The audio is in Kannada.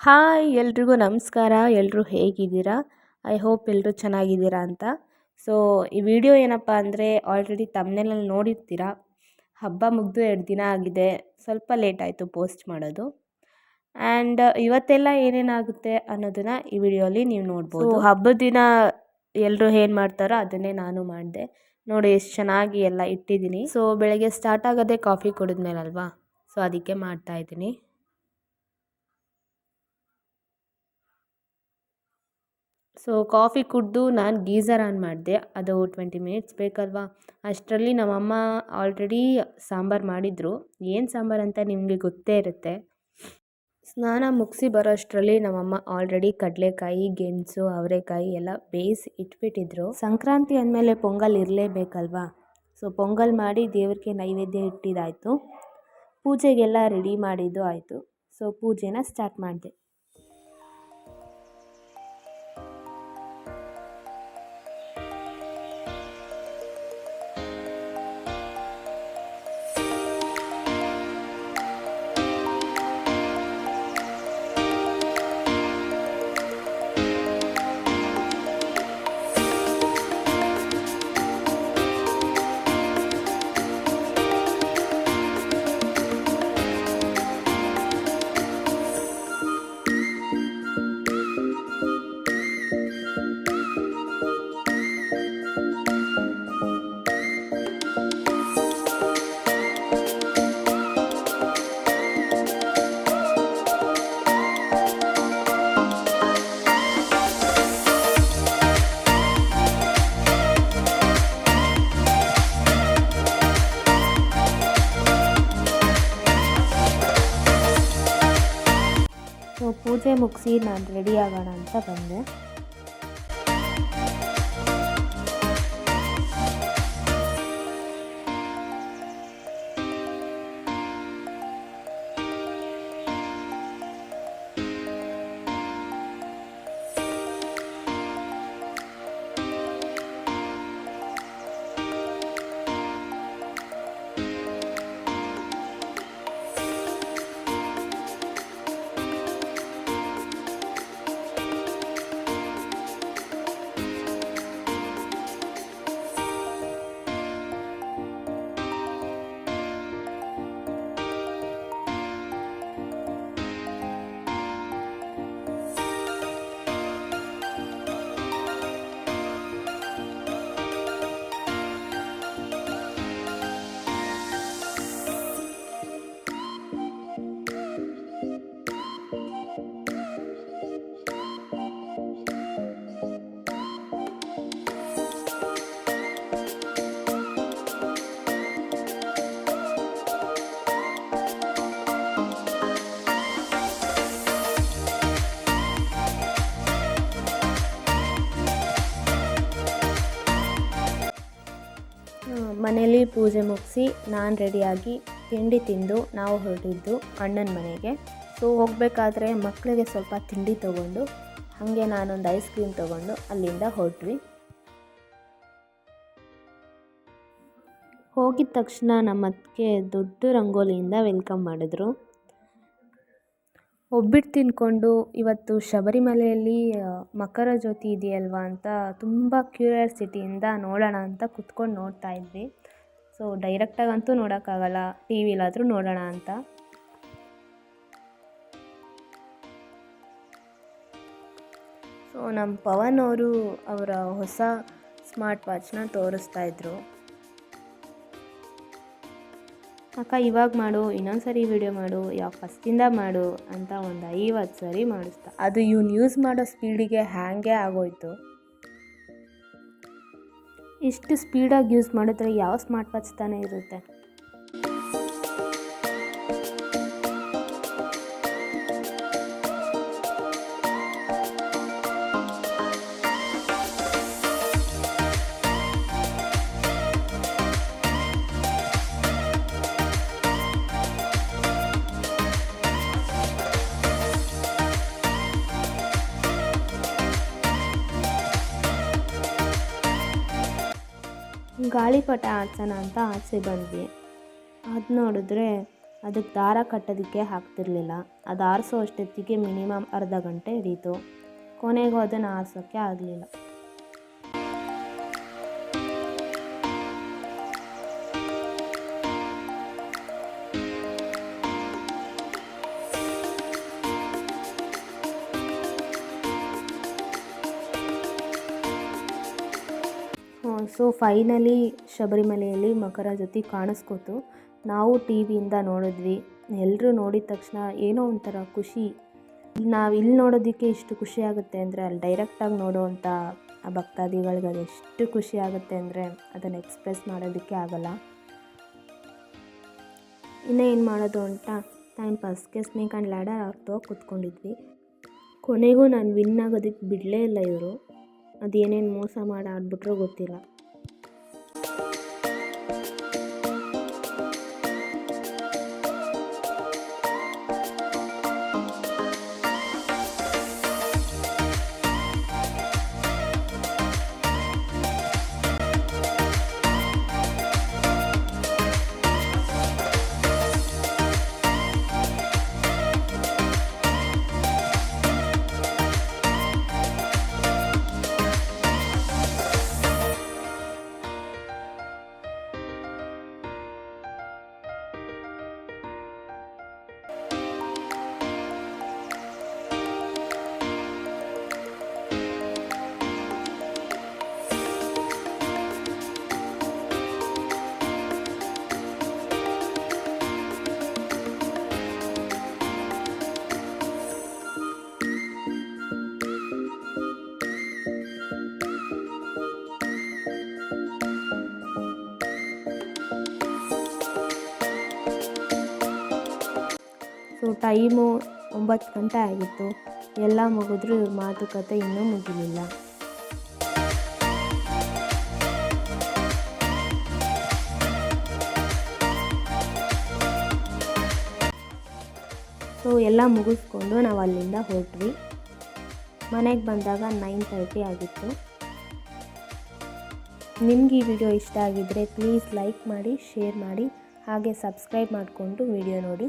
ಹಾಯ್ ಎಲ್ರಿಗೂ ನಮಸ್ಕಾರ. ಎಲ್ಲರೂ ಹೇಗಿದ್ದೀರಾ? ಐ ಹೋಪ್ ಎಲ್ಲರೂ ಚೆನ್ನಾಗಿದ್ದೀರಾ ಅಂತ. ಸೊ ಈ ವಿಡಿಯೋ ಏನಪ್ಪ ಅಂದರೆ ಆಲ್ರೆಡಿ ತಮ್ಮನೇಲಲ್ಲಿ ನೋಡಿರ್ತೀರಾ. ಹಬ್ಬ ಮುಗಿದು ಎರಡು ದಿನ ಆಗಿದೆ. ಸ್ವಲ್ಪ ಲೇಟ್ ಆಯಿತು ಪೋಸ್ಟ್ ಮಾಡೋದು. ಆ್ಯಂಡ್ ಇವತ್ತೆಲ್ಲ ಏನೇನಾಗುತ್ತೆ ಅನ್ನೋದನ್ನು ಈ ವಿಡಿಯೋಲಿ ನೀವು ನೋಡ್ಬೋದು. ಹಬ್ಬದ ದಿನ ಎಲ್ಲರೂ ಏನು ಮಾಡ್ತಾರೋ ಅದನ್ನೇ ನಾನು ಮಾಡಿದೆ. ನೋಡಿ ಎಷ್ಟು ಚೆನ್ನಾಗಿ ಎಲ್ಲ ಇಟ್ಟಿದ್ದೀನಿ. ಸೊ ಬೆಳಗ್ಗೆ ಸ್ಟಾರ್ಟ್ ಆಗೋದೇ ಕಾಫಿ ಕುಡಿದ್ಮೇಲಲ್ವಾ? ಸೊ ಅದಕ್ಕೆ ಮಾಡ್ತಾಯಿದ್ದೀನಿ ಸೊ ಕಾಫಿ ಕುಡಿದು ನಾನು ಗೀಝರ್ ಆನ್ ಮಾಡಿದೆ. ಅದು ಟ್ವೆಂಟಿ ಮಿನಿಟ್ಸ್ ಬೇಕಲ್ವಾ? ಅಷ್ಟರಲ್ಲಿ ನಮ್ಮಮ್ಮ ಆಲ್ರೆಡಿ ಸಾಂಬಾರು ಮಾಡಿದರು. ಏನು ಸಾಂಬಾರು ಅಂತ ನಿಮಗೆ ಗೊತ್ತೇ ಇರುತ್ತೆ? ಸ್ನಾನ ಮುಗಿಸಿ ಬರೋ ಅಷ್ಟರಲ್ಲಿ ನಮ್ಮಮ್ಮ ಆಲ್ರೆಡಿ ಕಡಲೆಕಾಯಿ, ಗೆಣಸು, ಅವರೆಕಾಯಿ ಎಲ್ಲ ಬೇಯಿಸಿ ಇಟ್ಬಿಟ್ಟಿದ್ರು. ಸಂಕ್ರಾಂತಿ ಅಂದಮೇಲೆ ಪೊಂಗಲ್ ಇರಲೇಬೇಕಲ್ವಾ? ಸೊ ಪೊಂಗಲ್ ಮಾಡಿ ದೇವ್ರಿಗೆ ನೈವೇದ್ಯ ಇಟ್ಟಿದ್ದಾಯಿತು ಪೂಜೆಗೆಲ್ಲ ರೆಡಿ ಮಾಡಿದ್ದು ಆಯಿತು. ಸೊ ಪೂಜೆನ ಸ್ಟಾರ್ಟ್ ಮಾಡಿದೆ. ಪೂಜೆ ಮುಗಿಸಿ ನಾನು ರೆಡಿ ಆಗೋಣ ಅಂತ ಬಂದೆ. ಮನೇಲಿ ಪೂಜೆ ಮುಗಿಸಿ ನಾನು ರೆಡಿಯಾಗಿ ತಿಂಡಿ ತಿಂದು ನಾವು ಹೊರಟಿದ್ದು ಅಣ್ಣನ ಮನೆಗೆ. ಸೊ ಹೋಗಬೇಕಾದ್ರೆ ಮಕ್ಕಳಿಗೆ ಸ್ವಲ್ಪ ತಿಂಡಿ ತೊಗೊಂಡು, ಹಾಗೆ ನಾನೊಂದು ಐಸ್ ಕ್ರೀಮ್ ತೊಗೊಂಡು ಅಲ್ಲಿಂದ ಹೊರಟ್ವಿ. ಹೋಗಿದ ತಕ್ಷಣ ನಮ್ಮ ಅತ್ತಿಗೆ ದೊಡ್ಡ ರಂಗೋಲಿಯಿಂದ ವೆಲ್ಕಮ್ ಮಾಡಿದ್ರು. ಒಬ್ಬಿಟ್ಟು ತಿಂದ್ಕೊಂಡು ಇವತ್ತು ಶಬರಿಮಲೆಯಲ್ಲಿ ಮಕರ ಜ್ಯೋತಿ ಇದೆಯಲ್ವಾ ಅಂತ ತುಂಬ ಕ್ಯೂರಿಯಾಸಿಟಿಯಿಂದ ನೋಡೋಣ ಅಂತ ಕುತ್ಕೊಂಡು ನೋಡ್ತಾ ಇದ್ವಿ. ಸೊ ಡೈರೆಕ್ಟಾಗಂತೂ ನೋಡೋಕ್ಕಾಗಲ್ಲ ಟಿ ವಿಲಾದರೂ ನೋಡೋಣ ಅಂತ. ಸೊ ನಮ್ಮ ಪವನ್ ಅವರು ಅವರ ಹೊಸ ಸ್ಮಾರ್ಟ್ ವಾಚ್ನ ತೋರಿಸ್ತಾ ಇದ್ರು. ಅಕ್ಕ ಇವಾಗ ಮಾಡು ಇನ್ನೊಂದು ಸರಿ ವಿಡಿಯೋ ಮಾಡು ಯಾವ ಫಸ್ಟಿಂದ ಮಾಡು ಅಂತ ಒಂದು ಐವತ್ತು ಸರಿ ಮಾಡಿಸ್ತಾ. ಅದು ಇವ್ನು ಯೂಸ್ ಮಾಡೋ ಸ್ಪೀಡಿಗೆ ಹ್ಯಾಂಗೇ ಆಗೋಯ್ತು? ಇಷ್ಟು ಸ್ಪೀಡಾಗಿ ಯೂಸ್ ಮಾಡಿದ್ರೆ ಯಾವ ಸ್ಮಾರ್ಟ್ ವಾಚ್ ತಾನೇ ಇರುತ್ತೆ? ಗಾಳಿಪಟ ಆಡ್ಸೋಣ ಅಂತ ಆಸೆ ಬಂದ್ವಿ. ಅದು ನೋಡಿದ್ರೆ ಅದಕ್ಕೆ ದಾರ ಕಟ್ಟೋದಕ್ಕೆ ಆಗ್ತಿರ್ಲಿಲ್ಲ. ಅದು ಆರಿಸೋ ಅಷ್ಟೊತ್ತಿಗೆ ಮಿನಿಮಮ್ ಅರ್ಧ ಗಂಟೆ ಹಿಡೀತು. ಕೊನೆಗೂ ಅದನ್ನು ಆರಿಸೋಕ್ಕೆ ಆಗಲಿಲ್ಲ. ಸೊ ಫೈನಲಿ ಶಬರಿಮಲೆಯಲ್ಲಿ ಮಕರ ಜೊತೆ ಕಾಣಿಸ್ಕೊತು. ನಾವು ಟಿ ವಿಯಿಂದ ನೋಡಿದ್ವಿ. ಎಲ್ಲರೂ ನೋಡಿದ ತಕ್ಷಣ ಏನೋ ಒಂಥರ ಖುಷಿ. ನಾವು ಇಲ್ಲಿ ನೋಡೋದಕ್ಕೆ ಇಷ್ಟು ಖುಷಿ ಆಗುತ್ತೆ ಅಂದರೆ ಅಲ್ಲಿ ಡೈರೆಕ್ಟಾಗಿ ನೋಡುವಂಥ ಆ ಭಕ್ತಾದಿಗಳಿಗೆ ಎಷ್ಟು ಖುಷಿ ಆಗುತ್ತೆ ಅಂದರೆ ಅದನ್ನು ಎಕ್ಸ್ಪ್ರೆಸ್ ಮಾಡೋದಕ್ಕೆ ಆಗಲ್ಲ. ಇನ್ನೂ ಏನು ಮಾಡೋದು ಅಂತ ಟೈಮ್ ಪಾಸ್ಗೆ ಸ್ನೇಕ್ ಆ್ಯಂಡ್ ಲ್ಯಾಡರ್ ಆಗ್ತೋ ಕೂತ್ಕೊಂಡಿದ್ವಿ. ಕೊನೆಗೂ ನಾನು ವಿನ್ ಆಗೋದಕ್ಕೆ ಬಿಡಲೇ ಇಲ್ಲ ಇವರು. ಅದೇನೇನು ಮೋಸ ಮಾಡಿ ಆಡ್ಬಿಟ್ರೋ ಗೊತ್ತಿಲ್ಲ. ಟೈಮು ಒಂಬತ್ತು ಗಂಟೆ ಆಗಿತ್ತು. ಎಲ್ಲ ಮುಗಿದ್ರು ಇವ್ರ ಮಾತುಕತೆ ಇನ್ನೂ ಮುಗಿಲಿಲ್ಲ. ಸೊ ಎಲ್ಲ ಮುಗಿಸ್ಕೊಂಡು ನಾವು ಅಲ್ಲಿಂದ ಹೊರಟ್ವಿ. ಮನೆಗೆ ಬಂದಾಗ ನೈನ್ ತರ್ಟಿ ಆಗಿತ್ತು. ನಿಮ್ಗೆ ಈ ವಿಡಿಯೋ ಇಷ್ಟ ಆಗಿದ್ದರೆ ಪ್ಲೀಸ್ ಲೈಕ್ ಮಾಡಿ, ಶೇರ್ ಮಾಡಿ, ಹಾಗೆ ಸಬ್ಸ್ಕ್ರೈಬ್ ಮಾಡಿಕೊಂಡು ವಿಡಿಯೋ ನೋಡಿ.